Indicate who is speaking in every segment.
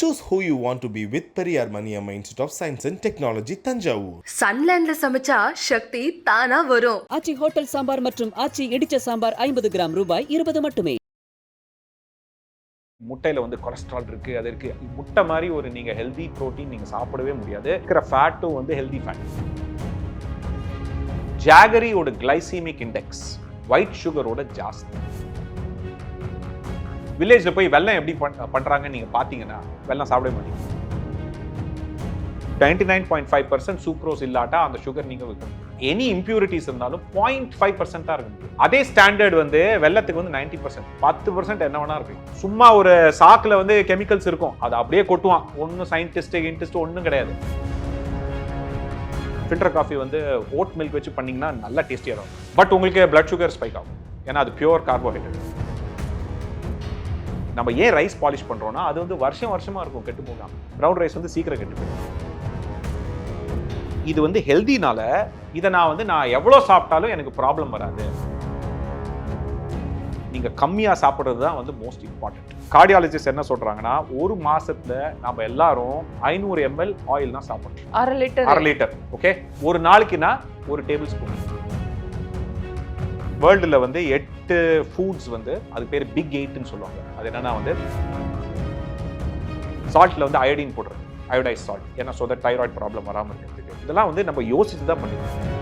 Speaker 1: Choose who you want to be with Periyar Maniamma Institute of Science and Technology, Tanjavur.
Speaker 2: சன்லேண்ட்ல சமைச்சா சக்தி தானா வரும்.
Speaker 3: ஆச்சி ஹோட்டல் சாம்பார் மற்றும் ஆச்சி இடிச்ச சாம்பார் ஐம்பது கிராம் ரூபாய் இருபது மட்டுமே.
Speaker 4: முட்டையில வந்து கொலஸ்ட்ரால் இருக்கு அது இருக்கு. முட்டை மாதிரி ஒரு நீங்க ஹெல்தி புரோட்டீன் நீங்க சாப்பிடவே முடியாது. இருக்கிற ஃபேட்டும் வந்து ஹெல்தி ஃபேட் ஜாகரியோட கிளைசீமிக் இண்டெக்ஸ் ஒயிட் சுகரோட ஜாஸ்தி. வில்லேஜில் போய் வெள்ளம் எப்படி பண்- நீங்கள் பார்த்தீங்கன்னா வெள்ளம் சாப்பிட மாட்டீங்க. Ninety nine point five percent sucrose இல்லாட்டா அந்த சுகர் நீங்கள் வைக்கணும். எனி இம்ப்யூரிட்டிஸ் இருந்தாலும் பாயிண்ட் ஃபைவ் பர்சன்ட் தான் அதே ஸ்டாண்டர்ட் வந்து வெள்ளத்துக்கு வந்து நைன்டி பர்சன்ட் பத்து பர்சன்ட் என்ன வேணா இருக்கும். சும்மா ஒரு சாக்கில் வந்து கெமிக்கல்ஸ் இருக்கும். அதை அப்படியே கொட்டுவான். ஒன்றும் சயின்டிஸ்ட் இன்ட்ரெஸ்ட் ஒன்றும் கிடையாது. ஃபில்டர் காஃபி வந்து ஓட் மில்க் வச்சு பண்ணிங்கன்னா நல்லா டேஸ்டியாக இருக்கும். பட் உங்களுக்கு பிளட் சுகர் ஸ்பைக் ஆகும். ஏன்னா அது பியூர் கார்போஹைட்ரேட் நம்ம ஏன் ரைஸ் பாலிஷ் பண்றோம்னா அது வந்து வருஷம் வருஷமா இருக்கும் கெட்டு போகாம. ப்ரௌன் ரைஸ் வந்து சீக்கிரம் கெட்டு போகும் இது வந்து ஹெல்தினால இதை நான் வந்து நான் எவ்வளோ சாப்பிட்டாலும் எனக்கு ப்ராப்ளம் வராது. நீங்க கம்மியா சாப்பிட்றது தான் வந்து மோஸ்ட் இம்பார்ட்டன்ட் கார்டியாலஜிஸ்ட் என்ன சொல்றாங்கன்னா ஒரு மாசத்துல நம்ம எல்லாரும் ஐநூறு எம்எல் ஆயில் தான் சாப்பிட்றோம்
Speaker 5: அரை லிட்டர்.
Speaker 4: அரை லிட்டர் ஓகே ஒரு நாளைக்குனா ஒரு டேபிள் ஸ்பூன் வேர்ல்டில் வந்து எட்டு ஃபுட்ஸ் வந்து அது பேர் பிக் எயிட்னு சொல்லுவாங்க. அது என்னன்னா வந்து சால்ட்டில் வந்து அயோடின் போடுறது. அயோடைஸ் சால்ட் ஏன்னா ஸோ தட் தைராய்டு ப்ராப்ளம் வராமல் இருக்கிறதுக்கு இதெல்லாம் வந்து நம்ம யோசிச்சு தான் பண்ணிக்கணும்.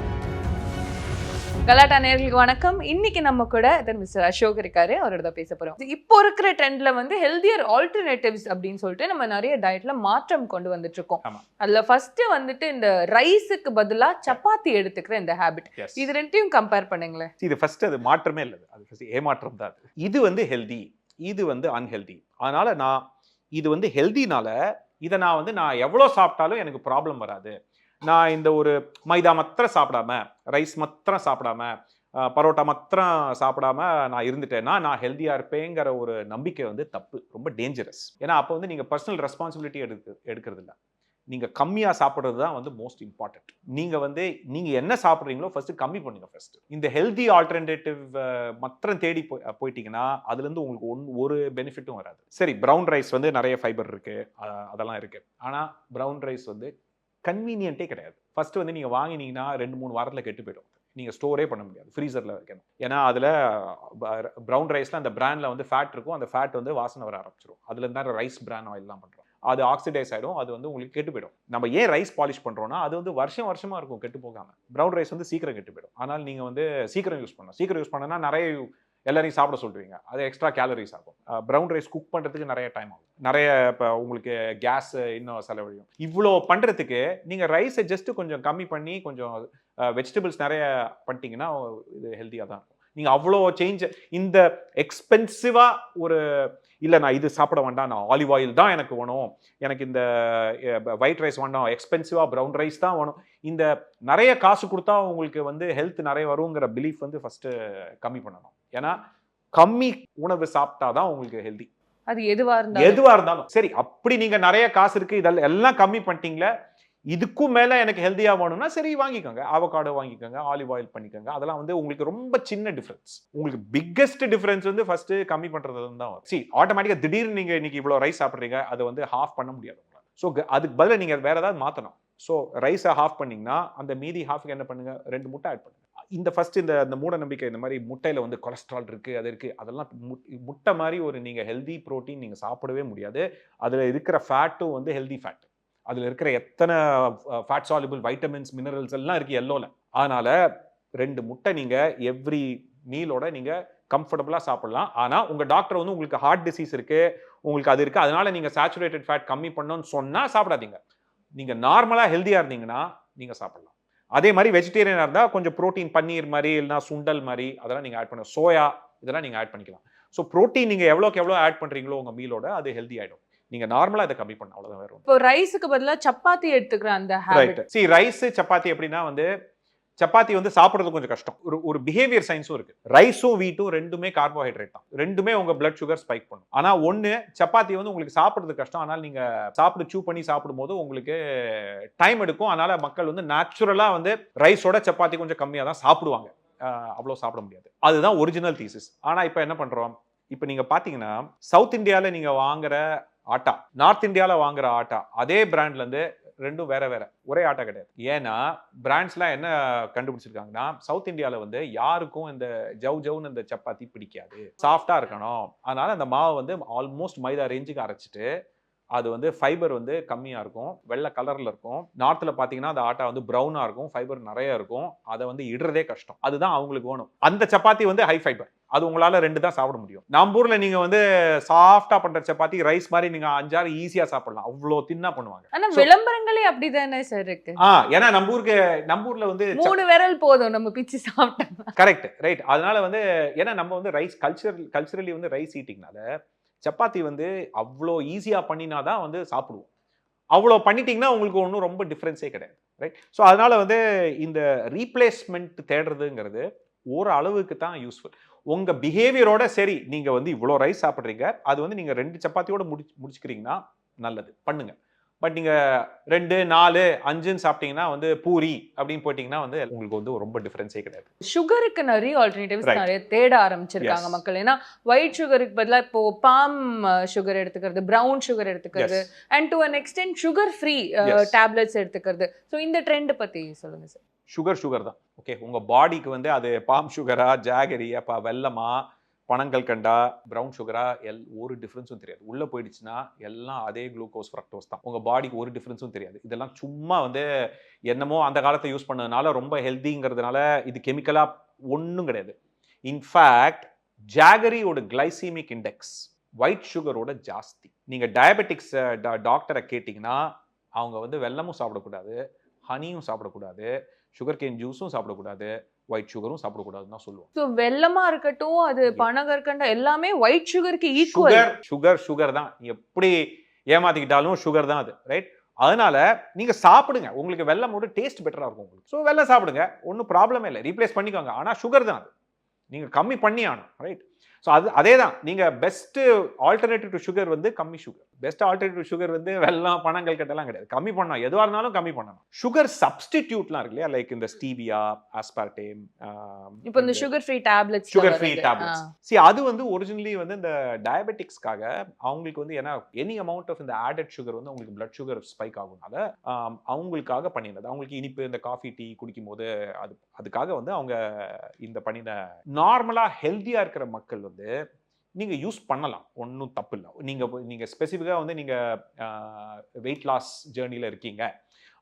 Speaker 5: கலாட்டா நேர்களுக்கு வணக்கம். இன்னைக்கு நம்ம கூட தென் மிஸ்டர் அசோக் இருக்காரு. அவரோட தான் பேச போறோம். இப்போ இருக்கிற ட்ரெண்ட்ல வந்து ஹெல்தியர் ஆல்டர்னேட்டிவ்ஸ் அப்படின்னு சொல்லிட்டு நம்ம நிறைய டயட்ல மாற்றம் கொண்டு வந்துட்டு இருக்கோம். அதுல ஃபர்ஸ்ட் வந்துட்டு இந்த ரைஸுக்கு பதிலா சப்பாத்தி எடுத்துக்கிற இந்த ஹேபிட். இது ரெண்டையும் கம்பேர் பண்ணுங்களேன்.
Speaker 4: இது ஃபர்ஸ்ட் அது மாற்றமே இல்லை அது. ஃபர்ஸ்ட் ஏமாற்றம் தான். இது வந்து ஹெல்தி இது வந்து அன்ஹெல்தி அதனால நான் இது வந்து ஹெல்தினால இதை நான் வந்து நான் எவ்வளோ சாப்பிட்டாலும் எனக்கு ப்ராப்ளம் வராது. நான் இந்த ஒரு மைதா மாத்திரம் சாப்பிடாம ரைஸ் மாத்திரம் சாப்பிடாம பரோட்டா மாத்திரம் சாப்பிடாம நான் இருந்துட்டேன்னா நான் ஹெல்த்தியாக இருப்பேங்கிற ஒரு நம்பிக்கை வந்து தப்பு ரொம்ப டேஞ்சரஸ் ஏன்னா அப்போ வந்து நீங்கள் பர்சனல் ரெஸ்பான்சிபிலிட்டி எடுக்க எடுக்கிறது இல்லை நீங்கள் கம்மியாக சாப்பிட்றது தான் வந்து மோஸ்ட் இம்பார்ட்டண்ட் நீங்கள் வந்து நீங்கள் என்ன சாப்பிட்றீங்களோ ஃபஸ்ட்டு கம்மி பண்ணுங்கள் ஃபஸ்ட்டு இந்த ஹெல்தி ஆல்டர்னேட்டிவ் மாத்திரம் தேடி போய் போயிட்டீங்கன்னா அதுலேருந்து உங்களுக்கு ஒன் ஒரு பெனிஃபிட்டும் வராது. சரி ப்ரௌன் ரைஸ் வந்து நிறைய ஃபைபர் இருக்குது அதெல்லாம் இருக்குது ஆனால் ப்ரௌன் ரைஸ் வந்து கன்வீனியன்ட்டே கிடையாது. ஃபஸ்ட்டு வந்து நீங்கள் வாங்கினீங்கன்னா ரெண்டு மூணு வாரத்தில் கெட்டு போயிடும். நீங்கள் ஸ்டோரே பண்ண முடியாது. ஃப்ரீசரில் வைக்கணும். ஏன்னா அதில் ப்ரௌன் ரைஸில் அந்த பிராண்டில் வந்து ஃபேட் இருக்கும். அந்த ஃபேட் வந்து வாசனை வர ஆரம்பிச்சிடும் அதுலேருந்து தான் ரைஸ் பிராண்ட் ஆயில்லாம் பண்ணுறோம் அது ஆக்சிடைஸ் ஆகிடும் அது வந்து உங்களுக்கு கெட்டு போயிடும். நம்ம ஏன் ரைஸ் பாலிஷ் பண்ணுறோம்னா அது வந்து வருஷம் வருஷமாக இருக்கும் கெட்டு போகாமல் ப்ரௌன் ரைஸ் வந்து சீக்கிரம் கெட்டு போயிடும். ஆனால் நீங்கள் வந்து சீக்கிரம் யூஸ் பண்ணணும். சீக்கிரம் யூஸ் பண்ணனா நிறைய எல்லாரையும் சாப்பிட சொல்கிறீங்க அது எக்ஸ்ட்ரா கேலரிஸ் ஆகும். ப்ரௌன் ரைஸ் குக் பண்ணுறதுக்கு நிறைய டைம் ஆகும். நிறைய இப்போ உங்களுக்கு கேஸ் இன்னும் செலவழியும். இவ்வளோ பண்ணுறதுக்கு நீங்கள் ரைஸை ஜஸ்ட்டு கொஞ்சம் கம்மி பண்ணி கொஞ்சம் வெஜிடபிள்ஸ் நிறைய பண்ணிட்டீங்கன்னா இது ஹெல்த்தியாக தான் இருக்கும். நீங்கள் அவ்வளோ சேஞ்ச் இந்த எக்ஸ்பென்சிவாக ஒரு இல்லை நான் இது சாப்பிட வேண்டாம் நான் ஆலிவ் ஆயில் தான் எனக்கு வேணும். எனக்கு இந்த ஒயிட் ரைஸ் வேண்டாம். எக்ஸ்பென்சிவாக ப்ரௌன் ரைஸ் தான் வேணும். இந்த நிறைய காசு கொடுத்தா உங்களுக்கு வந்து ஹெல்த் நிறைய வருங்கிற பிலீஃப் வந்து ஃபர்ஸ்ட் கம்மி பண்ணணும். ஏன்னா கம்மி உணவு சாப்பிட்டா தான் உங்களுக்கு ஹெல்தி
Speaker 5: அது எதுவா இருந்தாலும்.
Speaker 4: எதுவா இருந்தாலும். சரி அப்படி நீங்க நிறைய காசு இருக்கு இதெல்லாம் எல்லாம் கம்மி பண்ணிட்டீங்களே இதுக்கும் மேலே எனக்கு ஹெல்த்தியாக வேணும்னா சரி வாங்கிக்கோங்க. ஆவக்காடோ வாங்கிக்கோங்க ஆலிவ் ஆயில் பண்ணிக்கோங்க. அதெல்லாம் வந்து உங்களுக்கு ரொம்ப சின்ன டிஃப்ரென்ஸ் உங்களுக்கு பிக்கஸ்ட் டிஃப்ரென்ஸ் வந்து ஃபஸ்ட்டு கம்மி பண்ணுறது தான் வரும். சரி ஆட்டோமேட்டிக்காக திடீர்னு நீங்கள் இன்னைக்கு இவ்வளோ ரைஸ் சாப்பிட்றீங்க அதை வந்து ஹாஃப் பண்ண முடியாது ஸோ அதுக்கு பதிலாக நீங்கள் வேறு ஏதாவது மாற்றணும் ஸோ ரைஸை ஹாஃப் பண்ணிங்கன்னா அந்த மீதி ஹாஃப்க்கு என்ன பண்ணுங்கள் ரெண்டு முட்டை ஆட் பண்ணுங்க. இந்த ஃபர்ஸ்ட் இந்த அந்த மூட நம்பிக்கை இந்த மாதிரி முட்டையில் வந்து கொலஸ்ட்ரால் இருக்குது அது இருக்குது அதெல்லாம் முட்டை மாதிரி ஒரு நீங்கள் ஹெல்தி ப்ரோட்டீன் நீங்கள் சாப்பிடவே முடியாது. அதில் இருக்கிற ஃபேட்டும் வந்து ஹெல்தி ஃபேட் அதில் இருக்கிற எத்தனை ஃபேட் சாலிபிள் வைட்டமின்ஸ் மினரல்ஸ் எல்லாம் இருக்குது எல்லோல அதனால் ரெண்டு முட்டை நீங்கள் எவ்ரி மீலோட நீங்கள் கம்ஃபர்டபுளாக சாப்பிடலாம். ஆனால் உங்கள் டாக்டர் வந்து உங்களுக்கு ஹார்ட் டிசீஸ் இருக்குது உங்களுக்கு அது இருக்குது அதனால் நீங்கள் சேச்சுரேட்டட் ஃபேட் கம்மி பண்ணணும்னு சொன்னால் சாப்பிடாதீங்க. நீங்கள் நார்மலாக ஹெல்த்தியாக இருந்தீங்கன்னா நீங்கள் சாப்பிடலாம். அதே மாதிரி வெஜிடேரியனாக இருந்தால் கொஞ்சம் புரோட்டீன் பன்னீர் மாதிரி இல்லைனா சுண்டல் மாதிரி அதெல்லாம் நீங்கள் ஆட் பண்ண சோயா இதெல்லாம் நீங்கள் ஆட் பண்ணிக்கலாம். ஸோ புரோட்டீன் நீங்கள் எவ்வளோக்கு எவ்வளோ ஆட் பண்ணுறீங்களோ உங்கள் மீலோட அது ஹெல்தி ஆயிடும். நீங்க நார்மலா இதை கம்மி பண்ண. அவ்வளவுதான் வேற ஒண்ணும்
Speaker 5: இப்போ ரைஸுக்கு பதிலா சப்பாத்தி எடுத்துக்கிற அந்த
Speaker 4: ரைட் சி ரைஸ் சப்பாத்தி எப்படின்னா வந்து சப்பாத்தி வந்து சாப்பிடுறது கொஞ்சம் கஷ்டம். ஒரு ஒரு பிஹேவியர் சயின்ஸும் இருக்கு. ரைஸும் வீட்டும் ரெண்டுமே கார்போஹைட்ரேட் தான். ரெண்டுமே உங்க பிளட் சுகர் ஸ்பைக் பண்ணும். ஆனா ஒண்ணு சப்பாத்தி வந்து உங்களுக்கு சாப்பிடுறது கஷ்டம். ஆனால் நீங்க சாப்பிட்டு சூ பண்ணி சாப்பிடும்போது உங்களுக்கு டைம் எடுக்கும். அதனால மக்கள் வந்து நேச்சுரலா வந்து ரைஸோட சப்பாத்தி கொஞ்சம் கம்மியா தான் சாப்பிடுவாங்க. அவ்வளோ சாப்பிட முடியாது. அதுதான் ஒரிஜினல் தீசிஸ் ஆனா இப்போ என்ன பண்றோம்? இப்போ நீங்க பாத்தீங்கன்னா சவுத் இந்தியால நீங்க வாங்குற ஆட்டா. நார்த் இந்தியாவில் வாங்குற ஆட்டா. அதே பிராண்ட்லேருந்து ரெண்டும் வேற வேற. ஒரே ஆட்டா கிடையாது. ஏன்னா பிராண்ட்ஸ்லாம் என்ன கண்டுபிடிச்சிருக்காங்கன்னா சவுத் இந்தியாவில் வந்து யாருக்கும் இந்த ஜவ் ஜவ்னு இந்த சப்பாத்தி பிடிக்காது. சாஃப்டாக இருக்கணும். அதனால அந்த மாவை வந்து ஆல்மோஸ்ட் மைதா ரேஞ்சுக்கு அரைச்சிட்டு அது வந்து ஃபைபர் வந்து கம்மியாக இருக்கும். வெள்ளை கலரில் இருக்கும். நார்த்தில் பார்த்தீங்கன்னா அந்த ஆட்டா வந்து ப்ரௌனாக இருக்கும். ஃபைபர் நிறைய இருக்கும். அதை வந்து இடுறதே கஷ்டம். அதுதான் அவங்களுக்கு வேணும். அந்த சப்பாத்தி வந்து ஹை ஃபைபர் அது உங்களால் ரெண்டு தான் சாப்பிட முடியும். நம்ம ஊரில் நீங்கள் வந்து சாஃப்டாக பண்ணுற சப்பாத்தி ரைஸ் மாதிரி நீங்கள் அஞ்சாறு ஈஸியாக சாப்பிடலாம். அவ்வளோ தின்னா பண்ணுவாங்க.
Speaker 5: ஆனா
Speaker 4: So-
Speaker 5: விளம்பரங்களே அப்படிதானே சார் இருக்கு?
Speaker 4: ஆ ஏன்னா நம்ம ஊருக்கு நம்ம ஊரில் வந்து
Speaker 5: மூணு விரல் போதும் நம்ம பிச்சு சாப்பிட்டோம்
Speaker 4: கரெக்ட் ரைட் அதனால வந்து ஏன்னா நம்ம வந்து ரைஸ் கல்ச்சர் கல்ச்சரலி வந்து ரைஸ் ஈட்டிங்னால சப்பாத்தி வந்து அவ்வளோ ஈஸியாக பண்ணினா தான் வந்து சாப்பிடுவோம். அவ்வளோ பண்ணிட்டீங்கன்னா உங்களுக்கு ஒன்றும் ரொம்ப டிஃப்ரென்ஸே கிடையாது ரைட் ஸோ அதனால் வந்து இந்த ரீப்ளேஸ்மெண்ட் தேடுறதுங்கிறது ஒரு அளவுக்கு தான் யூஸ்ஃபுல் உங்கள் பிஹேவியரோட சரி நீங்கள் வந்து இவ்வளோ ரைஸ் சாப்பிட்றீங்க. அது வந்து நீங்கள் ரெண்டு சப்பாத்தியோட முடி முடிச்சுக்கிறீங்கன்னா நல்லது. பண்ணுங்கள் பட் நீங்க ரெண்டு நாலு அஞ்சுன்னு சாப்பிட்டீங்கன்னா வந்து பூரி அப்படின்னு போயிட்டீங்கன்னா வந்து உங்களுக்கு வந்து ரொம்ப டிஃப்ரென்ஸே கிடையாது
Speaker 5: சுகருக்கு நிறைய ஆல்டர்னேட்டிவ்ஸ். நிறைய தேட ஆரம்பிச்சிருக்காங்க. மக்கள் ஏன்னா ஒயிட் சுகருக்கு பதிலா இப்போ பாம் சுகர் எடுத்துக்கிறது பிரவுன் சுகர் எடுத்துக்கிறது. And to an extent sugar free. Tablets எடுத்துக்கிறது ஸோ இந்த ட்ரெண்ட் பத்தி சொல்லுங்க சார்
Speaker 4: சுகர் சுகர் தான் ஓகே உங்க பாடிக்கு வந்து அது பாம் சுகரா ஜாகரி அப்பா வெல்லமா பணங்கள் கண்டா ப்ரௌன் சுகரா எல் ஒரு டிஃப்ரென்ஸும் தெரியாது. உள்ளே போயிடுச்சுன்னா எல்லாம் அதே குளுக்கோஸ் ஃப்ரக்டோஸ் தான். உங்கள் பாடிக்கு ஒரு டிஃப்ரென்ஸும் தெரியாது. இதெல்லாம் சும்மா வந்து என்னமோ அந்த காலத்தை யூஸ் பண்ணதுனால ரொம்ப ஹெல்திங்கிறதுனால இது கெமிக்கலாக ஒன்றும் கிடையாது. இன்ஃபேக்ட் ஜாகரியோட கிளைசீமிக் இண்டெக்ஸ் ஒயிட் சுகரோட ஜாஸ்தி. நீங்கள் டயபெட்டிக்ஸ் டாக்டரை கேட்டிங்கன்னா அவங்க வந்து வெல்லமும் சாப்பிடக்கூடாது ஹனியும் சாப்பிடக்கூடாது சுகர் கேன் ஜூஸும் சாப்பிடக்கூடாது ஒயிட் சுகரும் சாப்பிடக்கூடாதுன்னு தான் சொல்லுவோம்.
Speaker 5: ஸோ வெல்லமா இருக்கட்டும் அது பனகற்கண்டா எல்லாமே ஒயிட் சுகருக்கு ஈக்குவல்
Speaker 4: சுகர் சுகர் சுகர் தான். நீ எப்படி ஏமாத்திக்கிட்டாலும் சுகர் தான் அது ரைட் அதனால நீங்க சாப்பிடுங்க. உங்களுக்கு வெள்ளமோட டேஸ்ட் பெட்டரா இருக்கும் உங்களுக்கு. ஸோ வெள்ளம் சாப்பிடுங்க. ஒன்றும் ப்ராப்ளமே இல்லை. ரீப்ளேஸ் பண்ணிக்கோங்க. ஆனா சுகர் தான் அது. நீங்க கம்மி பண்ணி ஆகணும் ரைட் ஸோ அது அதே தான் நீங்க பெஸ்ட் ஆல்டர்னேட்டிவ் டு சுகர் வந்து கம்மி சுகர் பெஸ்ட் ஆல்டர்னேட்டிவ் சுகர் வந்து வெள்ளம் பணங்கள் கட்டெல்லாம் கிடையாது. கம்மி பண்ணணும். எதுவாக இருந்தாலும் கம்மி பண்ணணும். சுகர் சப்ஸ்டிடியூட்லாம் இருக்கு இல்லையா? லைக் இந்த ஸ்டீவியா ஆஸ்பார்டேம்
Speaker 5: இப்போ இந்த sugar free tablets
Speaker 4: sugar free tablets C அது வந்து ஒரிஜினலி வந்து இந்த டயபெட்டிக்ஸ்க்காக அவங்களுக்கு வந்து ஏன்னா எனி அமௌண்ட் ஆஃப் இந்த ஆடட் சுகர் வந்து அவங்களுக்கு பிளட் சுகர் ஸ்பைக் ஆகுனால ஆம், அவங்களுக்காக பண்ணினது அவங்களுக்கு இனிப்பு இந்த காஃபி டீ குடிக்கும் போது அது அதுக்காக வந்து அவங்க இந்த பண்ணின நார்மலா ஹெல்த்தியா இருக்கிற மக்கள் வந்து நீங்கள் யூஸ் பண்ணலாம். ஒன்றும் தப்பு இல்லை நீங்கள் நீங்கள் ஸ்பெசிஃபிக்காக வந்து நீங்கள் வெயிட் லாஸ் ஜேர்னியில் இருக்கீங்க.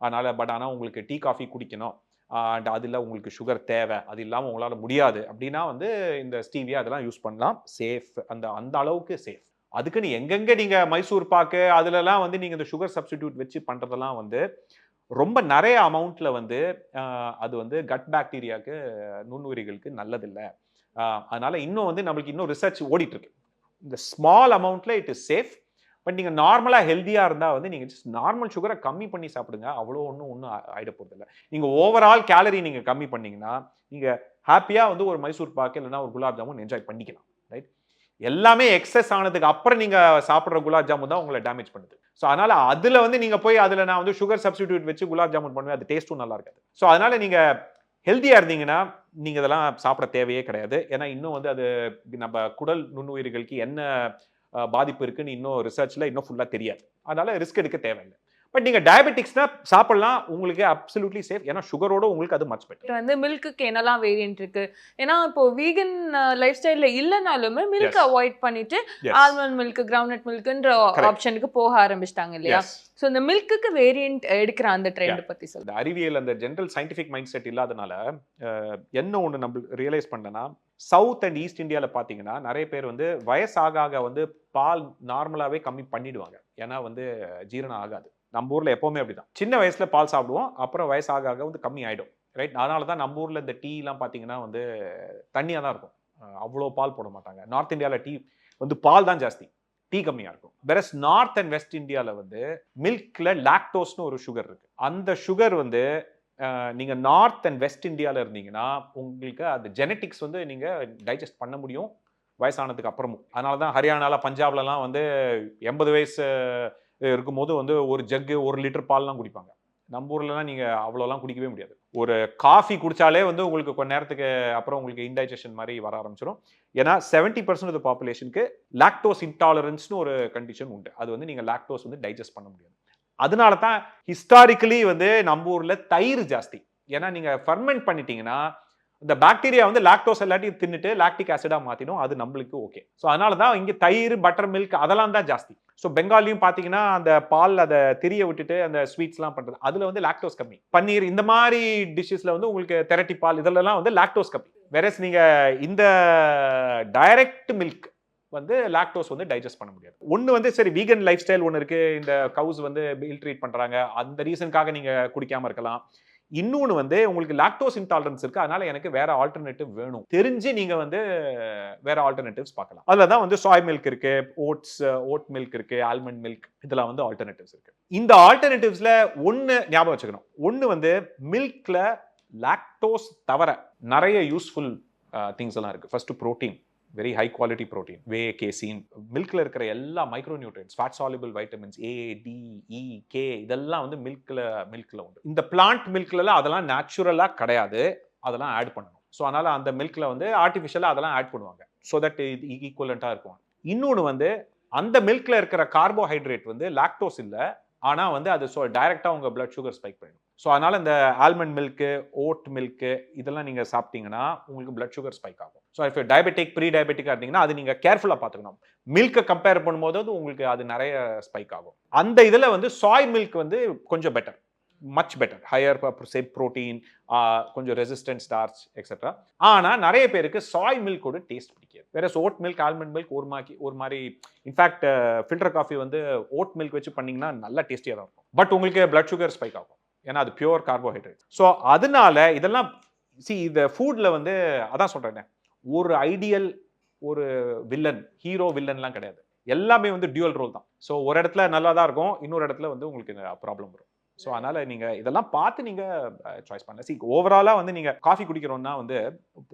Speaker 4: அதனால் பட் ஆனால் உங்களுக்கு டீ காஃபி குடிக்கணும். அண்ட் அதில் உங்களுக்கு சுகர் தேவை. அது இல்லாமல் உங்களால் முடியாது. அப்படின்னா வந்து இந்த ஸ்டீவியா அதெல்லாம் யூஸ் பண்ணலாம். சேஃப் அந்த அந்த அளவுக்கு சேஃப் அதுக்குன்னு எங்கெங்கே நீங்கள் மைசூர் பாக்கு அதுலலாம் வந்து நீங்கள் இந்த சுகர் சப்ஸ்டிடியூட் வச்சு பண்ணுறதெல்லாம் வந்து ரொம்ப நிறைய அமௌண்ட்டில் வந்து அது வந்து கட் பாக்டீரியாவுக்கு நுண்ணுயிரிகளுக்கு நல்லதில்லை. அதனால இன்னும் வந்து நம்மளுக்கு இன்னும் ரிசர்ச் ஓடிட்டு இருக்கு இந்த ஸ்மால் அமௌண்ட்டில் இட் இஸ் சேஃப் பட் நீங்கள் நார்மலாக ஹெல்த்தியாக இருந்தால் வந்து நீங்கள் ஜஸ்ட் நார்மல் சுகரை கம்மி பண்ணி சாப்பிடுங்க. அவ்வளோ ஒன்றும் ஒன்றும் ஆகிட போகிறதில்ல இல்லை. ஓவரால் கேலரி நீங்கள் கம்மி பண்ணிங்கன்னா நீங்கள் ஹாப்பியாக வந்து ஒரு மைசூர் பாக்கு இல்லைன்னா ஒரு குலாப் ஜாமுன் என்ஜாய் பண்ணிக்கலாம் ரைட் எல்லாமே எக்ஸஸ் ஆனதுக்கு அப்புறம் நீங்கள் சாப்பிட்ற குலாப் ஜாமுன் தான் உங்களை டேமேஜ் பண்ணுது. ஸோ அதனால் அதில் வந்து நீங்கள் போய் அதில் நான் வந்து சுகர் சப்ஸ்டிடியூட் வச்சு குலாப் ஜாமுன் பண்ணுவேன். அது டேஸ்ட்டும் நல்லா இருக்காது. ஸோ அதனால் நீங்கள் ஹெல்த்தியாக இருந்தீங்கன்னா நீங்கள் இதெல்லாம் சாப்பிட தேவையே கிடையாது. ஏன்னா இன்னும் வந்து அது நம்ம குடல் நுண்ணுயிர்களுக்கு என்ன பாதிப்பு இருக்குன்னு இன்னும் ரிசர்ச்சில் இன்னும் ஃபுல்லாக தெரியாது. அதனால் ரிஸ்க் எடுக்க தேவையில்லை. பட் நீங்க டயபெட்டிக்ஸ்னா சாப்பிடலாம் உங்களுக்கு அப்சல்யூட்லி சேஃப் ஏன்னா சுகரோட உங்களுக்கு அது மச் பெட்டர்
Speaker 5: வந்து மில்க்குக்கு என்னெல்லாம் வேரியன்ட் இருக்கு? ஏன்னா இப்போ வீகன் லைஃப் ஸ்டைல்ல இல்லைனாலுமே மில்க். அவாய்ட் பண்ணிட்டு ஆல்மண்ட் மில்க் கிரவுண்ட் மில்க்ன்ற. ஆப்ஷனுக்கு போக ஆரம்பிச்சிட்டாங்க இல்லையா? ஸோ இந்த மில்க்குக்கு வேரியன்ட் எடுக்கிற அந்த ட்ரெண்ட் பத்தி சொல்லுங்க.
Speaker 4: அறிவியல் அந்த ஜென்ரல் சயின்டிஃபிக் மைண்ட் செட் இல்லாதனால என்ன ஒன்று நம்ம ரியலைஸ் பண்ணனா சவுத் அண்ட் ஈஸ்ட் இந்தியாவில் பார்த்தீங்கன்னா நிறைய பேர் வந்து வயசாக ஆக வந்து பால் நார்மலாகவே கம்மி பண்ணிடுவாங்க. ஏன்னா வந்து ஜீரணம் ஆகாது. நம்ம ஊரில் எப்போவுமே அப்படிதான். சின்ன வயசில் பால் சாப்பிடுவோம் அப்புறம் வயசாக ஆக வந்து கம்மி ஆகிடும் ரைட் அதனால தான் நம்ம ஊரில் இந்த டீலாம் பார்த்தீங்கன்னா வந்து தண்ணியாக தான் இருக்கும். அவ்வளோ பால் போட மாட்டாங்க. நார்த் இந்தியாவில் டீ வந்து பால் தான் ஜாஸ்தி. டீ கம்மியாக இருக்கும். வெரஸ் நார்த் அண்ட் வெஸ்ட் இந்தியாவில் வந்து மில்கில் லாக்டோஸ்னு ஒரு சுகர் இருக்கு. அந்த சுகர் வந்து நீங்கள் நார்த் அண்ட் வெஸ்ட் இந்தியாவில் இருந்தீங்கன்னா உங்களுக்கு அந்த ஜெனட்டிக்ஸ் வந்து நீங்கள் டைஜஸ்ட் பண்ண முடியும் வயசானதுக்கு அப்புறமும். அதனால தான் ஹரியானாவில் பஞ்சாப்லலாம் வந்து எண்பது வயசு இருக்கும்போது வந்து ஒரு ஜக்கு ஒரு லிட்டர் பால்லாம் குடிப்பாங்க. நம்ம ஊர்லலாம் நீங்கள் அவ்வளோலாம் குடிக்கவே முடியாது. ஒரு காஃபி குடித்தாலே வந்து உங்களுக்கு கொஞ்ச நேரத்துக்கு அப்புறம் உங்களுக்கு இன்டைஜஷன் மாதிரி வர ஆரம்பிச்சிடும் ஏன்னா செவன்ட்டி பர்சன்ட் ஆஃப் பாப்புலேஷனுக்கு லாக்டோஸ் இன்டாலரன்ஸ்னு ஒரு கண்டிஷன் உண்டு. அது வந்து நீங்கள் லாக்டோஸ் வந்து டைஜஸ்ட் பண்ண முடியாது. அதனால தான் ஹிஸ்டாரிக்கலி வந்து நம்ம ஊரில் தயிர் ஜாஸ்தி. ஏன்னா நீங்கள் ஃபர்மெண்ட் பண்ணிட்டீங்கன்னா இந்த பாக்டீரியா வந்து லாக்டோஸ் எல்லாத்தையும் தின்னுட்டு லாக்டிக் ஆசிடாக மாத்திடும். அது நம்மளுக்கு ஓகே ஸோ அதனால தான் இங்கே தயிர் பட்டர் மில்க் அதெல்லாம் தான் ஜாஸ்தி. ஸோ பெங்காலியும் பார்த்தீங்கன்னா அந்த பால் அதை திரிய விட்டுட்டு அந்த ஸ்வீட்ஸ்லாம் பண்ணுறது அதில் வந்து லாக்டோஸ் கம்மி. பன்னீர் இந்த மாதிரி டிஷ்ஷஸில் வந்து உங்களுக்கு தெரட்டி பால் இதெல்லாம் வந்து லாக்டோஸ் கம்மி. வேறஸ் நீங்கள் இந்த டைரக்ட் மில்க் வந்து லாக்டோஸ் வந்து டைஜஸ்ட் பண்ண முடியாது. ஒன்று வந்து சரி வீகன் லைஃப் ஸ்டைல் ஒன்று இருக்குது இந்த கவுஸ் வந்து இல் ட்ரீட் பண்ணுறாங்க அந்த ரீசனுக்காக நீங்கள் குடிக்காமல் இருக்கலாம். இன்னொன்று வந்து உங்களுக்கு லாக்டோஸ் இன்டாலரன்ஸ் இருக்கு. அதனால எனக்கு வேற ஆல்டர்னேட்டிவ் வேணும். தெரிஞ்சு நீங்க வந்து வேற ஆல்டர்னேட்டிவ்ஸ் பார்க்கலாம். அதில் தான் வந்து சாய் மில்க் இருக்கு ஓட்ஸ் ஓட் மில்க் இருக்கு ஆல்மண்ட் மில்க் இதெல்லாம் வந்து ஆல்டர்னேட்டிவ்ஸ் இருக்கு. இந்த ஆல்டர்னேட்டிவ்ஸ்ல ஒன்று ஞாபகம் வச்சுக்கணும். ஒன்று வந்து மில்க்ல லாக்டோஸ் தவிர நிறைய யூஸ்ஃபுல் திங்ஸ் எல்லாம் இருக்கு. First protein very high quality protein whey casein மில்கில் இருக்கிற எல்லா micronutrients fat soluble vitamins A D E K இதெல்லாம் வந்து மில்கில் மில்கில் உண்டு. இந்த பிளான்ட் மில்க்லலாம் அதெல்லாம் நேச்சுரலாக கிடையாது. அதெல்லாம் ஆட் பண்ணணும். ஸோ அதனால் அந்த மில்கில் வந்து ஆர்டிஃபிஷியலாக அதெல்லாம் ஆட் பண்ணுவாங்க. ஸோ தட் இது ஈக்குவலண்ட்டாக இருக்கும். இன்னொன்று வந்து அந்த மில்கில் இருக்கிற கார்போஹைட்ரேட் வந்து லாக்டோஸ் இல்லை. ஆனால் வந்து அது ஸோ டைரெக்டாக உங்கள் பிளட் சுகர் ஸ்பைக் பண்ணிடும். ஸோ அதனால் இந்த ஆல்மண்ட் மில்க்கு ஓட் மில்க்கு இதெல்லாம் நீங்கள் சாப்பிட்டீங்கன்னா உங்களுக்கு பிளட் சுகர் ஸ்பைக் ஆகும். ஸோ இப்போ டயபெட்டிக் ப்ரீ டயபெட்டிக்காக இருந்தீங்கன்னா அது நீங்கள் கேர்ஃபுல்லாக பார்த்துக்கணும். மில்க்கை கம்பேர் பண்ணும்போது அது உங்களுக்கு அது நிறைய ஸ்பைக் ஆகும். அந்த இதில் வந்து சாய் மில்க் வந்து கொஞ்சம் better much better higher say protein கொஞ்சம் ரெசிஸ்டன்ட் ஸ்டார்ச் எக்ஸெட்ரா ஆனால் நிறைய பேருக்கு சாய் மில்கோட டேஸ்ட் பிடிக்காது. வேற ஓட் மில்க் ஆல்மண்ட் மில்க் ஒரு மாதிரி ஒரு மாதிரி இன்ஃபேக்ட் ஃபில்டர் காஃபி வந்து ஓட் மில்க் வச்சு பண்ணிங்கன்னா நல்லா டேஸ்டியாக தான் இருக்கும். பட் உங்களுக்கு பிளட் சுகர் ஸ்பைக் ஆகும். ஏன்னா அது பியூர் கார்போஹைட்ரேட் ஸோ அதனால இதெல்லாம் சி இந்த ஃபுட்டில் வந்து அதான் சொல்கிறேன் ஒரு ஐடியல் ஒரு வில்லன் ஹீரோ வில்லன்லாம் கிடையாது. எல்லாமே வந்து டியூவல் ரோல் தான். ஸோ ஒரு இடத்துல நல்லா தான் இருக்கும் இன்னொரு இடத்துல வந்து உங்களுக்கு ப்ராப்ளம் வரும். ஸோ அதனால நீங்க இதெல்லாம் பார்த்து நீங்க சாய்ஸ் பண்ணல சி ஓவராலா வந்து நீங்க காஃபி குடிக்கிறோம்னா வந்து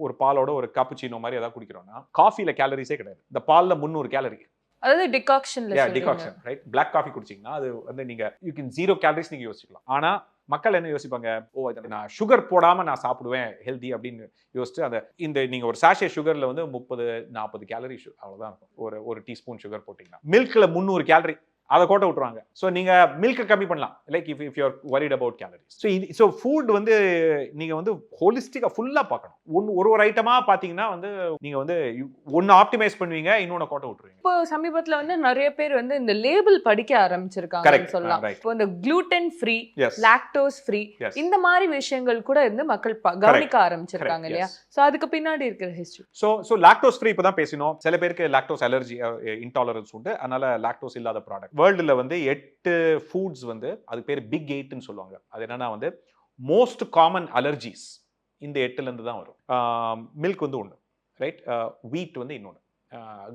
Speaker 4: ஒரு பாலோட ஒரு காப்புச்சினோ மாதிரி ஏதாவது குடிக்கிறோம்னா காஃபில கேலரிஸே கிடையாது. இந்த பால்ல முந்நூறு கேலரி
Speaker 5: அதாவது டிகாக்ஷன்ல
Speaker 4: டிகாக்ஷன் ரைட் பிளாக் காஃபி குடிச்சீங்கன்னா அது வந்து நீங்க யூ கேன் ஜீரோ கேலரிஸ் நீங்க யோசிக்கலாம் ஆனா மக்கள் என்ன யோசிப்பாங்க? ஓ இதை நான் சுகர் போடாம நான் சாப்பிடுவேன் ஹெல்தி அப்படின்னு யோசிச்சு அந்த இந்த நீங்க ஒரு சாஷே சுகர்ல வந்து முப்பது நாற்பது கேலரி அவ்வளவுதான் இருக்கும். ஒரு ஒரு டீஸ்பூன் சுகர் போட்டீங்கன்னா. மில்க்ல முந்நூறு கேலரி அதை கோட்டை விட்டுருவாங்க. ஸோ நீங்க மில்க்கை கம்மி பண்ணலாம். Like if if you're worried about calories so இது ஸோ ஃபுட் வந்து நீங்க வந்து ஹோலிஸ்டிக்காக ஃபுல்லாக பார்க்கணும். ஒன்று ஒரு ஒரு ஐட்டமா பார்த்தீங்கன்னா வந்து நீங்க வந்து ஒன்று ஆப்டிமைஸ் பண்ணுவீங்க இன்னொன்று கோட்டை விட்டுருவீங்க.
Speaker 5: இப்போ சமீபத்துல வந்து நிறைய பேர் வந்து இந்த லேபிள் படிக்க ஆரம்பிச்சிருக்காங்கன்னு
Speaker 4: Correct.
Speaker 5: சொல்லலாம். இப்போ இந்த gluten ஃப்ரீ லாக்டோஸ் ஃப்ரீ. இந்த மாதிரி விஷயங்கள் கூட இருந்து மக்கள் கவனிக்க ஆரம்பிச்சிருக்காங்க இல்லையா. சோ அதுக்கு பின்னாடி இருக்கிற history
Speaker 4: so so lactose free இப்போ தான் பேசினோம். சில பேருக்கு லாக்டோஸ் அலர்ஜி இன்டாலரன்ஸ் உண்டு. அதனால லாக்டோஸ் இல்லாத ப்ராடக்ட் வேர்ல்டில் வந்து எட்டு ஃபுட்ஸ் வந்து அது பேர் பிக் எயிட்னு சொல்லுவாங்க. அது என்னென்னா வந்து மோஸ்ட் காமன் அலர்ஜிஸ் இந்த எட்டுலேருந்து தான் வரும். மில்க் வந்து ஒன்று ரைட் வீட் வந்து இன்னொன்று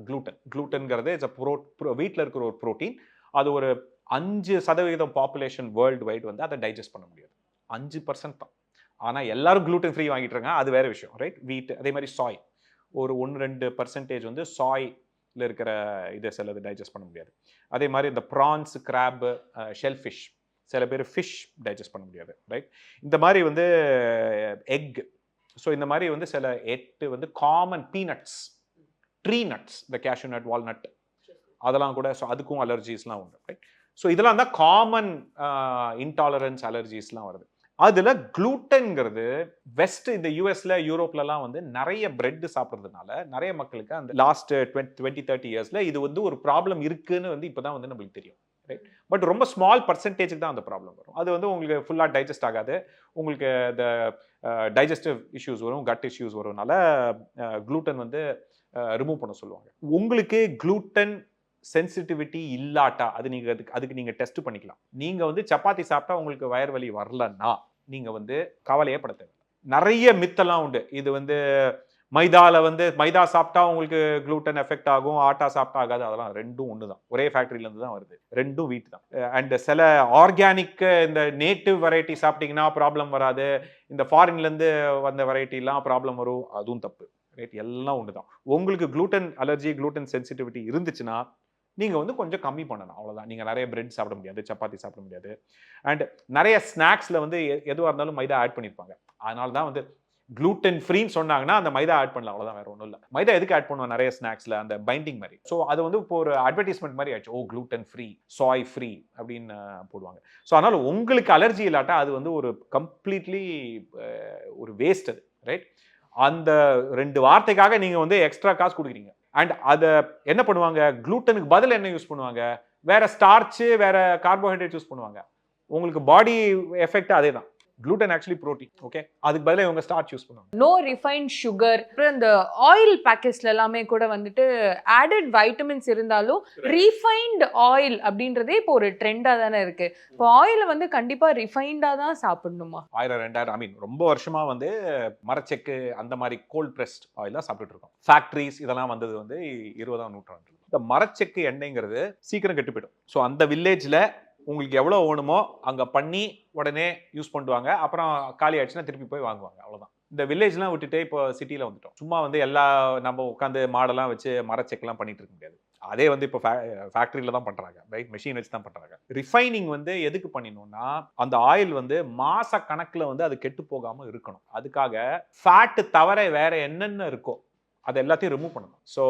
Speaker 4: க்ளூட்டன் க்ளூட்டன்கிறது இட்ஸ் ப்ரோ வீட்டில் இருக்கிற ஒரு ப்ரோட்டீன் அது ஒரு அஞ்சு சதவீதம் பாப்புலேஷன் வேர்ல்டு வைடு வந்து அதை டைஜஸ்ட் பண்ண முடியாது. அஞ்சு பர்சன்ட் தான். ஆனால் எல்லாரும் க்ளூட்டன் ஃப்ரீ வாங்கிட்டு இருக்காங்க. அது வேறு விஷயம் ரைட் வீட் அதே மாதிரி சாய் ஒரு ஒன்று ரெண்டு பர்சன்டேஜ் வந்து சாய் இல்லை இருக்கிற இதை சிலது டைஜஸ்ட் பண்ண முடியாது. அதே மாதிரி இந்த ப்ரான்ஸ் கிராப்பு ஷெல் ஃபிஷ் சில பேர் ஃபிஷ் டைஜஸ்ட் பண்ண முடியாது ரைட் இந்த மாதிரி வந்து எக் ஸோ இந்த மாதிரி வந்து சில எட்டு வந்து காமன் பீனட்ஸ் ட்ரீ நட்ஸ் இந்த கேஷ்யூ நட் வால்நட் அதெல்லாம் கூட ஸோ அதுக்கும் அலர்ஜிஸ்லாம் உண்டு ரைட் ஸோ இதெல்லாம் தான் காமன் இன்டாலரன்ஸ் அலர்ஜிஸ்லாம் வருது. அதில் க்ளூட்டன்ங்கிறது வெஸ்ட் இந்த யூஎஸ்ல யூரோப்லலாம் வந்து நிறைய பிரெட் சாப்பிட்றதுனால நிறைய மக்களுக்கு அந்த லாஸ்ட் டுவெண்ட்டி தேர்ட்டி இயர்ஸில் இது வந்து ஒரு ப்ராப்ளம் இருக்குன்னு வந்து இப்போ தான் வந்து நம்மளுக்கு தெரியும் ரைட் பட் ரொம்ப ஸ்மால் பர்சன்டேஜுக்கு தான் அந்த ப்ராப்ளம் வரும். அது வந்து உங்களுக்கு ஃபுல்லாக டைஜஸ்ட் ஆகாது. உங்களுக்கு இந்த டைஜஸ்டிவ் இஷ்யூஸ் வரும் கட் இஷ்யூஸ் வரும்னால க்ளூட்டன் வந்து ரிமூவ் பண்ண சொல்லுவாங்க. உங்களுக்கு க்ளூட்டன் சென்சிட்டிவிட்டி இல்லாட்டா அது நீங்கள் அதுக்கு அதுக்கு நீங்கள் டெஸ்ட் பண்ணிக்கலாம். நீங்கள் வந்து சப்பாத்தி சாப்பிட்டா உங்களுக்கு வயர் வலி வரலன்னா நீங்கள் வந்து கவலையே பட நிறைய மித்தெல்லாம் உண்டு. இது வந்து மைதாவில் வந்து மைதா சாப்பிட்டா உங்களுக்கு க்ளூட்டன் எஃபெக்ட் ஆகும் ஆட்டா சாப்பிட்டா ஆகாது. அதெல்லாம் ரெண்டும் ஒன்று தான் ஒரே ஃபேக்ட்ரியிலேருந்து தான் வருது. ரெண்டும் வீட்டு தான் அண்ட் சில ஆர்கானிக் இந்த நேட்டிவ் வெரைட்டி சாப்பிட்டீங்கன்னா ப்ராப்ளம் வராது. இந்த ஃபாரின்லேருந்து வந்த வெரைட்டிலாம் ப்ராப்ளம் வரும். அதுவும் தப்பு. ரைட் எல்லாம் ஒன்று தான் உங்களுக்கு க்ளூட்டன் அலர்ஜி க்ளூட்டன் சென்சிட்டிவிட்டி இருந்துச்சுன்னா நீங்கள் வந்து கொஞ்சம் கம்மி பண்ணணும். அவ்வளோதான் நீங்கள் நிறைய பிரெட் சாப்பிட முடியாது சப்பாத்தி சாப்பிட முடியாது. அண்ட் நிறைய ஸ்நாக்ஸில் வந்து எதுவாக இருந்தாலும் மைதா ஆட் பண்ணியிருப்பாங்க அதனால தான் வந்து க்ளூட்டன் ஃப்ரீன்னு சொன்னாங்கன்னா அந்த மைதா ஆட் பண்ணல அவ்வளோதான் வேற ஒன்றும் இல்லை. மைதா எதுக்கு ஆட் பண்ணுவோம்? நிறைய ஸ்நாக்ஸில் அந்த பைண்டிங் மாதிரி. ஸோ அது வந்து இப்போ ஒரு அட்வர்டைஸ்மெண்ட் மாதிரி ஆச்சு oh gluten free soy free அப்படின்னு போடுவாங்க. ஸோ அதனால் உங்களுக்கு அலர்ஜி இல்லாட்டா அது வந்து ஒரு கம்ப்ளீட்லி ஒரு வேஸ்ட் அது ரைட் அந்த ரெண்டு வார்த்தைக்காக நீங்கள் வந்து எக்ஸ்ட்ரா காசு கொடுக்குறீங்க. அண்ட் அதை என்ன பண்ணுவாங்க? க்ளூட்டனுக்கு பதில் என்ன யூஸ் பண்ணுவாங்க? வேற ஸ்டார்ச்சு வேற கார்போஹைட்ரேட் யூஸ் பண்ணுவாங்க. உங்களுக்கு பாடி எஃபெக்ட் அதே தான் gluten ஆக்சுவலி ப்ரோட்டீன் ஓகே அதுக்கு பதிலாக இவங்க ஸ்டார்ச் யூஸ் பண்ணுவாங்க.
Speaker 5: நோ ரிஃபைன்ட் சுகர் இந்த ஆயில் பேக்கெட்ஸ்ல எல்லாமே கூட வந்துட்டு ஆடட் வைட்டமின்ஸ் இருந்தாலும் ரீஃபைன்ட் ஆயில் அப்படின்றதே இப்போ ஒரு ட்ரெண்டா தானே இருக்கு. இப்போ ஆயில வந்து கண்டிப்பா ரிஃபைண்டா தான் சாப்பிடணுமா?
Speaker 4: ஆயிரம் ரெண்டாயிரம் ஐ மீன் ரொம்ப வருஷமா வந்து மரச்செக்கு அந்த மாதிரி கோல்ட் ப்ரெஸ்ட் ஆயில் தான் சாப்பிட்டுட்டு இருக்கோம். ஃபேக்ட்ரிஸ் இதெல்லாம் வந்தது வந்து இருபதாம் நூற்றாண்டு இந்த மரச்செக்கு எண்ணெய்ங்கிறது சீக்கிரம் கெட்டு போயிடும். ஸோ அந்த வில்லேஜில் உங்களுக்கு எவ்வளோ வேணுமோ அங்கே பண்ணி உடனே யூஸ் பண்ணுவாங்க. அப்புறம் காலி ஆயிடுச்சுன்னா திருப்பி போய் வாங்குவாங்க. அவ்வளோதான் இந்த வில்லேஜ்லாம் விட்டுட்டு இப்போ சிட்டியில் வந்துட்டோம். சும்மா வந்து எல்லா நம்ம உட்காந்து மாடெல்லாம் வச்சு மரச்செக்கெல்லாம் பண்ணிட்டு இருக்க முடியாது. அதே வந்து இப்போ ஃபேக்ட்ரியில் தான் பண்ணுறாங்க ரைட் மெஷின் வச்சு தான் பண்ணுறாங்க ரிஃபைனிங் வந்து எதுக்கு பண்ணினோம்னா அந்த ஆயில் வந்து மாச கணக்கில் வந்து அது கெட்டு போகாமல் இருக்கணும். அதுக்காக ஃபேட்டு தவிர வேற என்னென்ன இருக்கோ அதை எல்லாத்தையும் ரிமூவ் பண்ணணும். ஸோ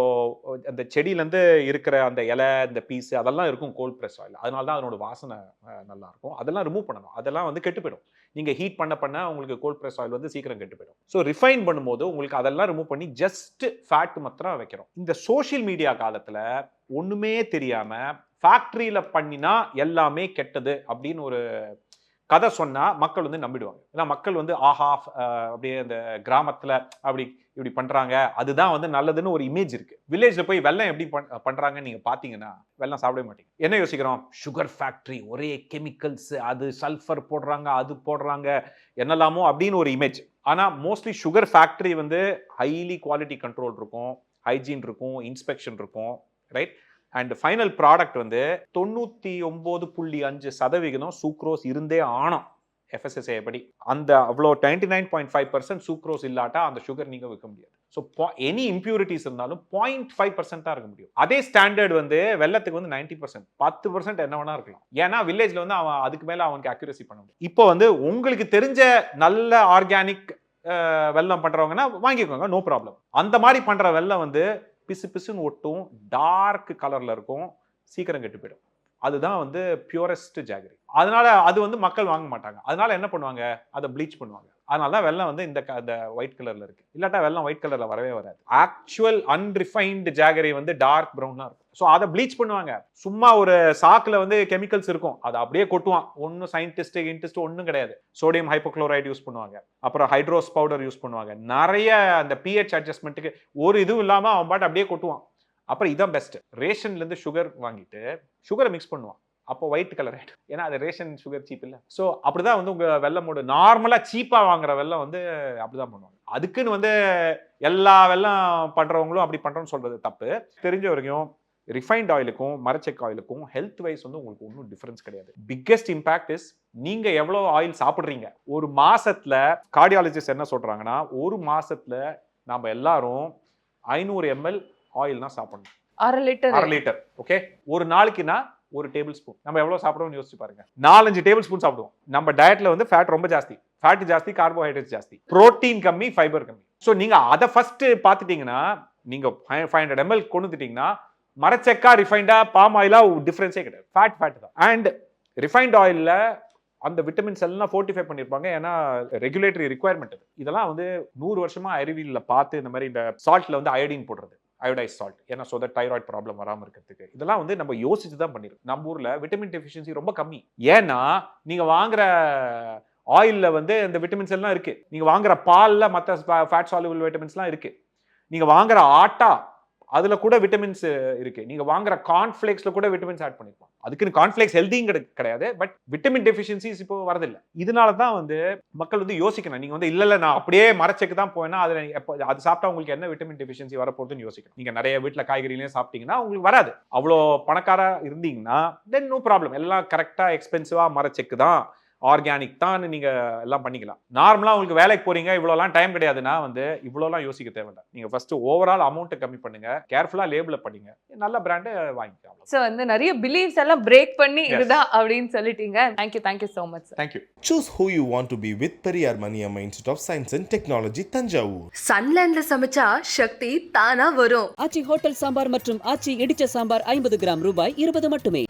Speaker 4: அந்த செடியிலேருந்து இருக்கிற அந்த இலை இந்த பீஸு அதெல்லாம் இருக்கும் கோல்ட் ப்ரெஸ் ஆயில் அதனால தான் அதனோட வாசனை நல்லாயிருக்கும் நல்லா இருக்கும். அதெல்லாம் ரிமூவ் பண்ணணும். அதெல்லாம் வந்து கெட்டு போயிடும். நீங்கள் ஹீட் பண்ண பண்ண உங்களுக்கு கோல்ட் ப்ரெஸ் ஆயில் வந்து சீக்கிரம் கெட்டு போயிடும். ஸோ ரிஃபைன் பண்ணும்போது உங்களுக்கு அதெல்லாம் ரிமூவ் பண்ணி ஜஸ்ட் ஃபேட் மாத்திரம் வைக்கிறோம். இந்த சோஷியல் மீடியா காலத்தில் ஒன்றுமே தெரியாமல் ஃபேக்ட்ரியில் பண்ணினா எல்லாமே கெட்டது அப்படின்னு ஒரு கதை சொன்னால் மக்கள் வந்து நம்பிடுவாங்க. ஏன்னா மக்கள் வந்து ஆஹா அப்படியே அந்த கிராமத்தில் அப்படி இப்படி பண்ணுறாங்க அதுதான் வந்து நல்லதுன்னு ஒரு இமேஜ் இருக்குது வில்லேஜில் போய் வெள்ளம் எப்படி பண்- பண்ணுறாங்கன்னு நீங்கள் பார்த்தீங்கன்னா வெள்ளம் சாப்பிடவே மாட்டீங்க. என்ன யோசிக்கிறோம்? சுகர் ஃபேக்ட்ரி ஒரே கெமிக்கல்ஸ் அது சல்ஃபர் போடுறாங்க அது போடுறாங்க என்னெல்லாமோ அப்படின்னு ஒரு இமேஜ் ஆனால் மோஸ்ட்லி சுகர் ஃபேக்ட்ரி வந்து ஹைலி குவாலிட்டி கண்ட்ரோல் இருக்கும் ஹைஜீன் இருக்கும் இன்ஸ்பெக்ஷன் இருக்கும் ரைட் அண்ட் ஃபைனல் ப்ராடக்ட் வந்து தொண்ணூற்றி ஒம்பது புள்ளி அஞ்சு சதவிகிதம் சூக்ரோஸ் இருந்தே ஆனோம் எஃப்எஸ்எஸ்ஏ படி. அந்த அவ்வளோ twenty nine point five percent sucrose இல்லாட்டா அந்த சுகர் நீங்கள் விற்க முடியாது. ஸோ எனி இம்ப்யூரிட்டிஸ் இருந்தாலும் பாயிண்ட் ஃபைவ் பர்சன்ட் தான் இருக்க முடியும். அதே ஸ்டாண்டர்ட் வந்து வெள்ளத்துக்கு வந்து நைன்டி பர்சன்ட் பத்து பர்சன்ட் என்ன வேணா இருக்கலாம். ஏன்னா வில்லேஜில் வந்து அவன் அதுக்கு மேலே அவனுக்கு அக்யூரசி பண்ண முடியும் இப்போ வந்து உங்களுக்கு தெரிஞ்ச நல்ல ஆர்கானிக் வெல்லம் பண்ணுறவங்கன்னா வாங்கிக்கோங்க நோ ப்ராப்ளம் அந்த மாதிரி பண்ணுற வெல்லம் வந்து பிசு பிசுன்னு ஒட்டும் டார்க் கலரில் இருக்கும் சீக்கிரம் கெட்டு போயிடும். அதுதான் வந்து பியூரஸ்ட் ஜாகரி அதனால அது வந்து மக்கள் வாங்க மாட்டாங்க. அதனால என்ன பண்ணுவாங்க? அதை ப்ளீச் பண்ணுவாங்க. அதனால தான் வெள்ளம் வந்து இந்த க- அந்த ஒயிட் கலரில் இருக்குது இல்லாட்டா வெள்ளம் ஒயிட் கலரில் வரவே வராது. ஆக்சுவல் அன்ரிஃபைன்டு ஜாகரி வந்து டார்க் ப்ரௌனாக இருக்கும். ஸோ அதை ப்ளீச் பண்ணுவாங்க. சும்மா ஒரு சாக்கில் வந்து கெமிக்கல்ஸ் இருக்கும். அதை அப்படியே கொட்டுவான். ஒன்றும் சயின்டிஸ்ட் இன்ட்ரெஸ்ட் ஒன்றும் கிடையாது. சோடியம் ஹைப்போக்ளோரைடு யூஸ் பண்ணுவாங்க. அப்புறம் ஹைட்ரோஸ் பவுடர் யூஸ் பண்ணுவாங்க. நிறைய அந்த பிஹெச் அட்ஜஸ்ட்மெண்ட்டுக்கு ஒரு இதுவும் இல்லாமல் அவன் பாட்டு அப்படியே கொட்டுவான். அப்புறம் இதான் பெஸ்ட் ரேஷன்லேருந்து சுகர் வாங்கிட்டு சுகரை மிக்ஸ் பண்ணுவான். அப்போ ஒயிட் கலர் ஆயிடும் ஏன்னா அது ரேஷன் சுகர் சீப் இல்லை. ஸோ அப்படிதான் வந்து உங்க வெள்ளமோட நார்மலாக சீப்பாக வாங்குற வெள்ளம் வந்து அப்படிதான் பண்ணுவாங்க. அதுக்குன்னு வந்து எல்லா வெள்ளம் பண்றவங்களும் அப்படி பண்றோம்னு சொல்றது தப்பு. தெரிஞ்ச வரைக்கும் ரிஃபைன்ட் ஆயிலுக்கும் மரச்செக் ஆயிலுக்கும் ஹெல்த் வைஸ் வந்து உங்களுக்கு ஒன்றும் டிஃபரன்ஸ் கிடையாது. பிக்கெஸ்ட் இம்பாக்ட் இஸ் நீங்க எவ்வளவு ஆயில் சாப்பிடுறீங்க. ஒரு மாசத்துல கார்டியாலஜிஸ்ட் என்ன சொல்றாங்கன்னா ஒரு மாசத்துல நாம எல்லாரும் ஐநூறு எம்எல் ஆயில் தான் சாப்பிடணும்.
Speaker 5: அரை லிட்டர்
Speaker 4: அரை லிட்டர் ஓகே ஒரு நாளைக்குனா ஒரு டேபிள் ஸ்பூன் நம்ம எவ்வளோ சாப்பிடுவோம்னு யோசிச்சு பாருங்க. நாலஞ்சு டேபிள் ஸ்பூன் சாப்பிடுவோம். நம்ம டயட்ல வந்து ஃபேட் ரொம்ப ஜாஸ்தி. ஃபேட் ஜாஸ்தி கார்போஹைட்ரேட் ஜாஸ்தி. ப்ரோட்டீன் கம்மி ஃபைபர் கம்மி. ஸோ நீங்க அதை ஃபர்ஸ்ட் பார்த்துட்டீங்கன்னா நீங்க ஃபைவ் ஹண்ட்ரட் எம்எல் கொண்டு வந்துட்டீங்கன்னா மரச்செக்கா ரிஃபைண்டா பாம் ஆயிலா டிஃபரன்ஸே கிடையாது. ஃபேட் ஃபேட் தான். அண்ட் ரிஃபைண்ட் ஆயிலில் அந்த விட்டமின்ஸ் எல்லாம் ஃபோர்ட்டிஃபை பண்ணியிருப்பாங்க ஏன்னா ரெகுலேட்டரி ரிக்குவயர்மெண்ட் இதெல்லாம் வந்து நூறு வருஷமா அறிவியலில் பார்த்து இந்த மாதிரி இந்த சால்ட்ல வந்து அயோடின் போடுறது. அயோடைஸ் சால்ட் ஏன்னா ஸோ தட் தைராய்டு ப்ராப்ளம் வராமல் இருக்கிறதுக்கு. இதெல்லாம் வந்து நம்ம யோசிச்சு தான் பண்ணிருக்கோம் நம்ம ஊரில் விட்டமின் டெஃபிஷியன்சி ரொம்ப கம்மி. ஏன்னா நீங்கள் வாங்குற ஆயிலில் வந்து இந்த விட்டமின்ஸ் எல்லாம் இருக்குது நீங்கள் வாங்குற பாலில் மற்ற ஃபேட் சாலுபிள் விட்டமின்ஸ்லாம் இருக்குது நீங்கள் வாங்குற ஆட்டா அதுல கூட விட்டமின்ஸ் இருக்கு. நீங்க வாங்குற கார்ன்ஃபிளேக்ஸ்ல கூட விட்டமின்ஸ் ஆட் பண்ணிருப்பாங்க அதுக்குன்னு கார்ன்ஃபிளேக்ஸ் ஹெல்தியும் கிடையாது. பட் விட்டமின் டெஃபிஷியன்சிஸ் இப்போ வரதில்லை. இதனால தான் வந்து மக்கள் வந்து யோசிக்கணும். நீங்க வந்து இல்ல இல்ல நான் அப்படியே மரச்செக்கு தான் போவேன்னா அதுல எப்போ அது சாப்பிட்டா உங்களுக்கு என்ன விட்டமின் டெஃபிஷியன்சி வரப்போகுதுன்னு யோசிக்கணும். நீங்க நிறைய வீட்டுல காய்கறிலையும் சாப்பிட்டீங்கன்னா உங்களுக்கு வராது. அவ்வளோ பணக்காரா இருந்தீங்கன்னா தென் நோ ப்ராப்ளம் எல்லாம் கரெக்டா எக்ஸ்பென்சிவா மரச்செக்கு தான். ஆர்கானிக் தான் நீங்க எல்லாம் பண்ணிக்கலாம். நார்மலா உங்களுக்கு வேலைக்கு போறீங்க இவ்வளோலாம் டைம் கிடையாதுன்னா வந்து இவ்வளோலாம் யோசிக்க தேவையில்லை. நீங்க ஃபர்ஸ்ட் ஓவரால் அமௌண்ட்டை கம்மி பண்ணுங்க. கேர்ஃபுல்லா லேபிள படிங்க. நல்ல பிராண்டு வாங்கிக்கலாம்
Speaker 5: ஸோ வந்து நிறைய பிலீவ்ஸ் எல்லாம் பிரேக் பண்ணி. இதுதான் அப்படின்னு சொல்லிட்டீங்க. Thank you thank you so much sir
Speaker 4: thank you
Speaker 1: Choose who you want to be with Periyar Maniamma Institute of Science and Technology, Tanjavur.
Speaker 2: சன்லேண்ட்ல சமைச்சா சக்தி தானா வரும்.
Speaker 3: ஆச்சி ஹோட்டல் சாம்பார் மற்றும் ஆச்சி இடிச்ச சாம்பார் ஐம்பது கிராம் ரூபாய் இருபது மட்டுமே.